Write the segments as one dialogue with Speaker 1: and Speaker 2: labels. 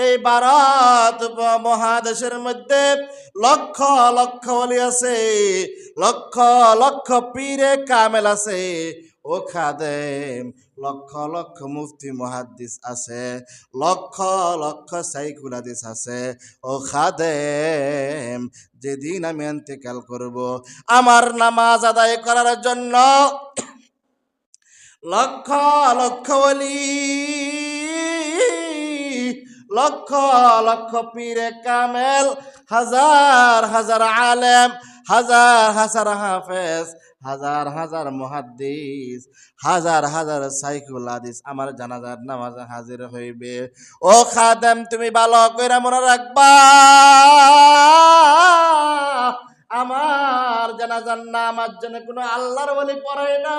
Speaker 1: এই ভারত মহাদেশের মধ্যে লক্ষ লক্ষ অলি আছে, লক্ষ লক্ষ পীরে কামেল আছে। ও খাদেম, লক্ষ লক্ষ মুফতি মহাদ্দিস আছে, লক্ষ লক্ষ সাইকুল হাদিস আছে। ও খাদেম, যেদিন আমি এন্তেকাল করব, আমার নামাজ আদায় করার জন্য লক্ষ লক্ষ অলি লক্ষ লক্ষ পীরে কামেল, হাজার হাজার আলেম, হাজার হাজার হাফেজ, হাজার হাজার মুহাদ্দিস, হাজার হাজার সাইকুল হাদিস। আমার জানাজার নামাজ হাজির হইবে। ও খাদেম, তুমি ভালো করে মনে রাখবা। আমার জানাজার নামার জন্য কোনো আল্লাহর বলি পড়ে না।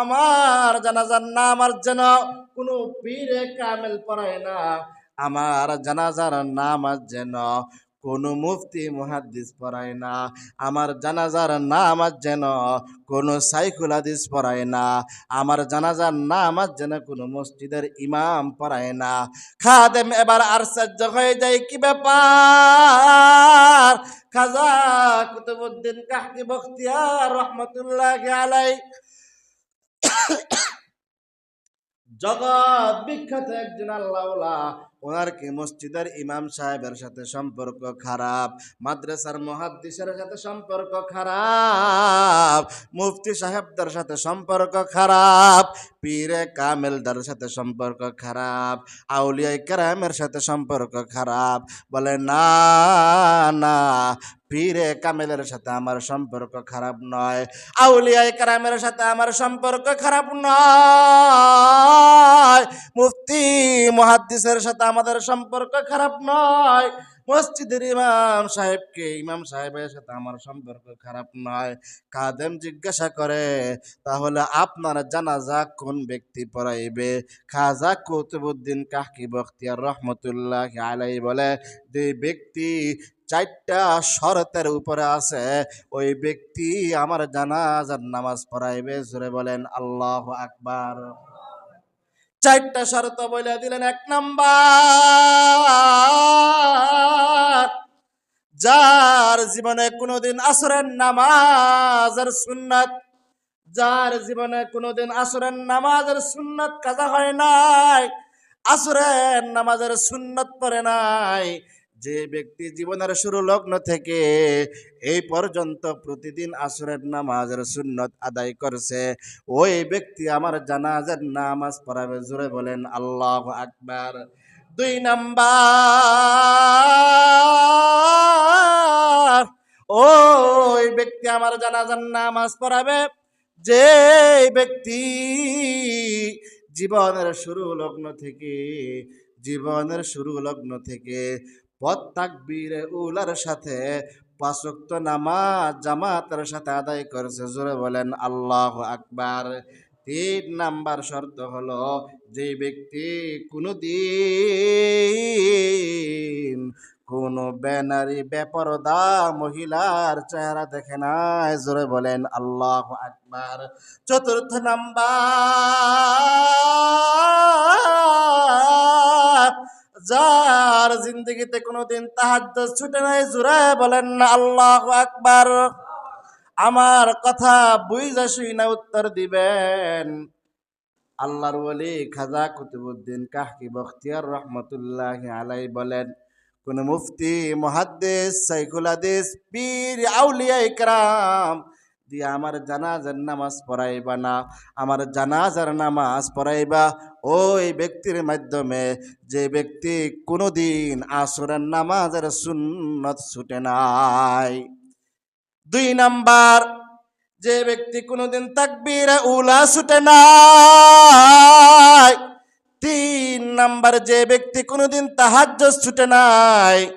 Speaker 1: আমার জানাজার নামার যেন কোনো পীরে কামেল পড়ায় না। আমার জানাজার নামাজ যেন কোনো মুফতি, মুহাদ্দিস পড়ায় না। আমার জানাজার নামাজ যেন কোনো সাইকুল হাদিস পড়ায় না। আমার জানাজার নামাজ যেন কোনো মসজিদের ইমাম পড়ায় না। খাদেম এবার আশ্চর্য হয়ে যায় কি ব্যাপার? খাজা কুতুবুদ্দিন কাহকি বখতিয়ার রহমতুল্লাহ আলাই জগৎ বিখ্যাত একজন আল্লাহওয়ালা ওনার কি মসজিদের ইমাম সাহেবের সাথে সম্পর্ক খারাপ? মাদ্রাসার মহাদ্দিসের সাথে সম্পর্ক খারাপ? মুফতি সাহেবদের সাথে সম্পর্ক খারাপ? পীরে কামেলদার সাথে সম্পর্ক খারাপ? আউলিয়া কেরামের সাথে সম্পর্ক খারাপ? বলে, না না। পীরে কামেলের সাথে আমার সম্পর্ক খারাপ নয়। আউলিয়ায় কারামের সাথে আমার সম্পর্ক খারাপ নয়। মুফতি, মহাদ্দিসের সাথে আমাদের সম্পর্ক খারাপ নয়। মসজিদের ইমাম সাহেবকে, ইমাম সাহেবের সাথে আমার সম্পর্ক খারাপ নয়। কাদেম জিজ্ঞাসা করে, তাহলে আপনার জানাজা কোন ব্যক্তি পড়াইবে? খাজা কুতুবুদ্দিন কাহকি বখতিয়ার রহমতুল্লাহ আলাই বলে, যে ব্যক্তি চারটা শরতের উপরে আছে, ওই ব্যক্তি আমার জানাজার নামাজ পড়াইবে। জোরে বলেন, আল্লাহ আকবার। চারটা শর্ত বলে দিলেন, এক নাম্বার। যার জীবনে কোনোদিন আসরের নামাজের সুন্নাত, যার জীবনে কোনোদিন আসরের নামাজের সুন্নাত কাজা হয় নাই, আসরের নামাজের সুন্নত পড়ে নাই যে ব্যক্তি জীবনের শুরু লগ্ন থেকে এই পর্যন্ত প্রতিদিন আসরের নামাজের সুন্নত আদায় করছে, ওই ব্যক্তি আমার জানাজার নামাজ পড়াবে। জোরে বলেন, আল্লাহ আকবার। দুই নাম্বার, ওই ব্যক্তি আমার জানাজার নামাজ পড়াবে। যে ব্যক্তি জীবনের শুরু লগ্ন থেকে, জীবনের শুরু লগ্ন থেকে তাকবীরে উলার সাথে পাঁচক্ত নামাজ জামাতের সাথে আদায় করেছে। জোরে বলেন, আল্লাহ আকবার। তিন নাম্বার শর্ত হলো, যে ব্যক্তি কোনো দিন কোন ব্যানারি বেপরদা মহিলার চেহারা দেখে নাই। জোরে বলেন, আল্লাহ আকবার। চতুর্থ নাম্বার যার জিন্দগিতে কোনোদিন তাহাজ্জুদ ছুটে নাই, জোরে বলেন না, আল্লাহ আকবার। আমার কথা বুঝা শুই না উত্তর দিবেন। আল্লাহর ওলি খাজা কুতুবুদ্দিন কাহকি বখতিয়ার রহমতুল্লাহ আলাই বলেন, কোন মুফতি মহাদ্দেশ সাইকুল হাদিস, পীর আউলিয়া ইকরাম দিয়ে আমার জানাজার নামাজ পড়াইবা না। আমার জানাজার নামাজ পড়াইবা ওই ব্যক্তির মাধ্যমে। যে ব্যক্তি কোনোদিন আসরের নামাজের সুন্নত ছুটে নাই। দুই নাম্বার, যে ব্যক্তি কোনোদিন তাকবীর উলা ছুটে নাই। তিন নাম্বার, যে ব্যক্তি কোনোদিন তাহাজ্জ ছুটে নাই।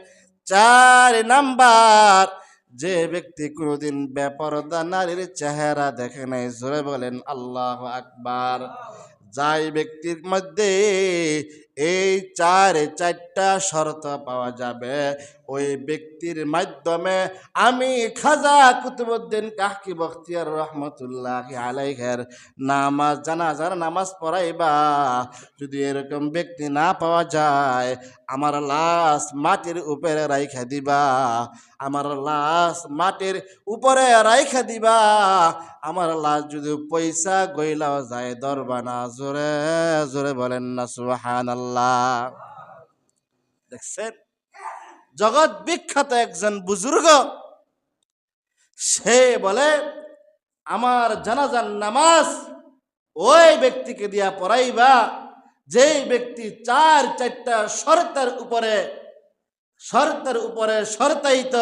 Speaker 1: চার নাম্বার যে ব্যক্তি কোনোদিন বেপরদা নারীর চেহারা দেখে নাই, জোরে বলেন, আল্লাহ আকবার। যাই ব্যক্তির মধ্যে এই চার চারটা শর্ত পাওয়া যাবে। ওই ব্যক্তির মাধ্যমে আমি খাজা কুতুবুদ্দিন কাহকি বখতিয়ার রহমতুল্লাহ আলাইহের নামাজ, জানাজার নামাজ পড়াইবা। যদি এরকম ব্যক্তি না পাওয়া যায়, আমার লাশ মাটির উপরে রাইখা দিবা। আমার লাশ মাটির উপরে রাইখা দিবা। আমার লাশ যদি পয়সা গইলাও যায় দরবানা, জোরে জোরে বলেন না সুহান আল্লাহ দেখছেন? জগৎ বিখ্যাত একজন বুজুর্গ। সে বলে, আমার জানাজান নামাজ ওই ব্যক্তিকে দিয়া পড়াইবা, যেই ব্যক্তি চার চারটা শর্তের উপরে শর্তের উপরে শর্তায়িত।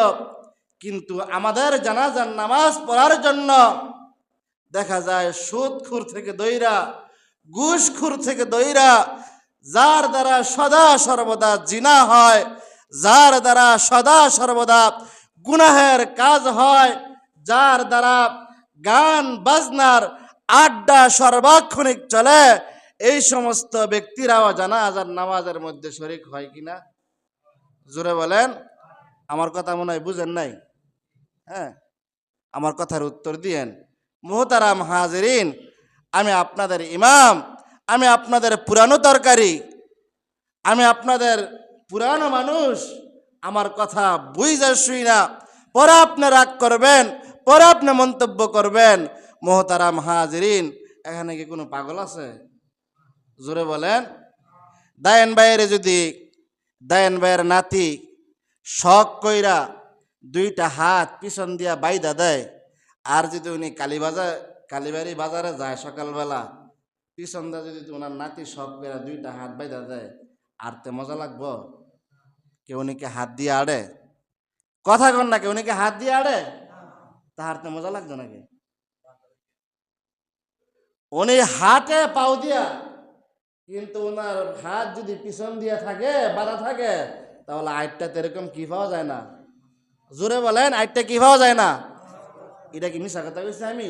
Speaker 1: কিন্তু আমাদের জানাজান নামাজ পড়ার জন্য দেখা যায় সুদখুর থেকে দইরা, ঘুষখুর থেকে দইরা, যার দ্বারা সদা সর্বদা জিনা হয় যার দ্বারা সদা সর্বদা গুনাহের কাজ হয়, যার দ্বারা গান, বাজনার আড্ডা সর্বাক্ষণিক চলে, এই সমস্ত ব্যক্তিরাও জানাজার নামাজের মধ্যে শরিক হয় কিনা? জোরে বলেন, আমার কথা মনে হয় বুঝেন নাই? হ্যাঁ আমার কথার উত্তর দিয়েন। মোহতারাম হাজরিন, আমি আপনাদের ইমাম, আমি আপনাদের পুরানো তরকারি, আমি আপনাদের পুরানো মানুষ, আমার কথা বুঝে শুই না। পরে আপনি রাগ করবেন, পরে আপনি মন্তব্য করবেন। মোহতারাম হাজরিন, এখানে কি কোনো পাগল আছে? জোরে বলেন। দায়ন বাইরে যদি, দায়ন ভাইয়ের নাতি শখ কইরা দুইটা হাত পিছন দিয়া বাইদা দেয়, আর যদি উনি কালীবাজার কালীবাড়ি বাজারে যায় সকালবেলা, পিছন দা যদি ওনার নাতি শখ কইরা দুইটা হাত বাইদা দেয়, আর তে মজা লাগবো? কেউ উনিকে হাত দিয়ে আড়ে? কথা কন না, কেউ উনিকে হাত দিয়ে আড়ে? তাহার তো মজা লাগতো নাকি? উনি হাটে পাও দিয়া, কিন্তু ওনার হাত যদি পিছন দিয়া থাকে, বাধা থাকে, তাহলে আইটটা এরকম কি পাওয়া যায় না? জোরে বলেন, আইটটা কি পাওয়া যায় না? এটা কি মিশা কথা কইছি আমি?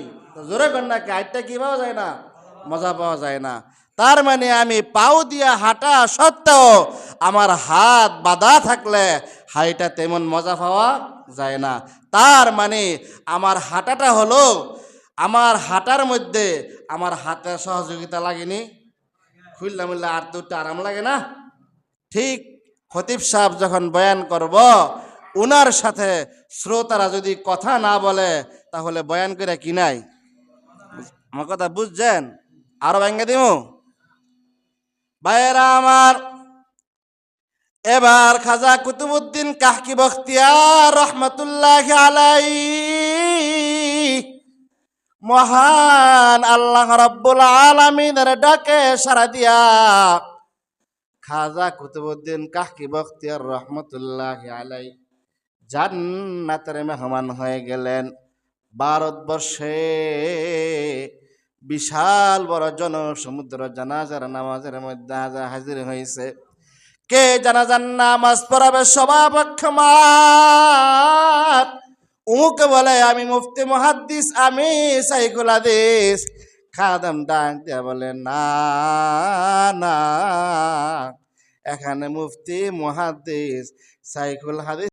Speaker 1: জোরে কর না কি আইটটা কি পাওয়া যায় না? মজা পাওয়া যায় না। তার মানে আমি পাও দিয়া হাঁটা সত্ত্বেও আমার হাত বাধা থাকলে হাইটা তেমন মজা পাওয়া যায় না। তার মানে আমার হাঁটাটা হলো, আমার হাঁটার মধ্যে আমার হাতের সহযোগিতা লাগেনি। খুললা মুল্লা আর দুটো আরাম লাগে না? ঠিক খতিব সাহেব যখন বয়ান করব, উনার সাথে শ্রোতারা যদি কথা না বলে, তাহলে বয়ান করে কি নাই? আমার কথা বুঝছেন? আরও ভেঙে দিব ভাইয়েরা আমার, এবার খাজা কুতুবুদ্দিন কাহকি বখতিয়ার রহমতুল্লাহ আলাই মহান আল্লাহ রব্বুল আলমিনের ডাকে সারা দিয়া খাজা কুতুবুদ্দিন কাহকি বখতিয়ার রহমতুল্লাহ আলাই জান্নাতের মেহমান হয়ে গেলেন। ভারতবর্ষে বিশাল বড় জনসমুদ্র, জানাজার নামাজের মধ্যে হাজার হাজির হয়েছে কে জানাজার নামাজ পড়াবে সভাপক্ষমাত উমুকে বলে, আমি মুফতি মহাদ্দিস, আমি সাইকুল হাদিস। খাদাম ডাক দিয়া বলে, না না, এখানে মুফতি মহাদ্দিস সাইকুল হাদিস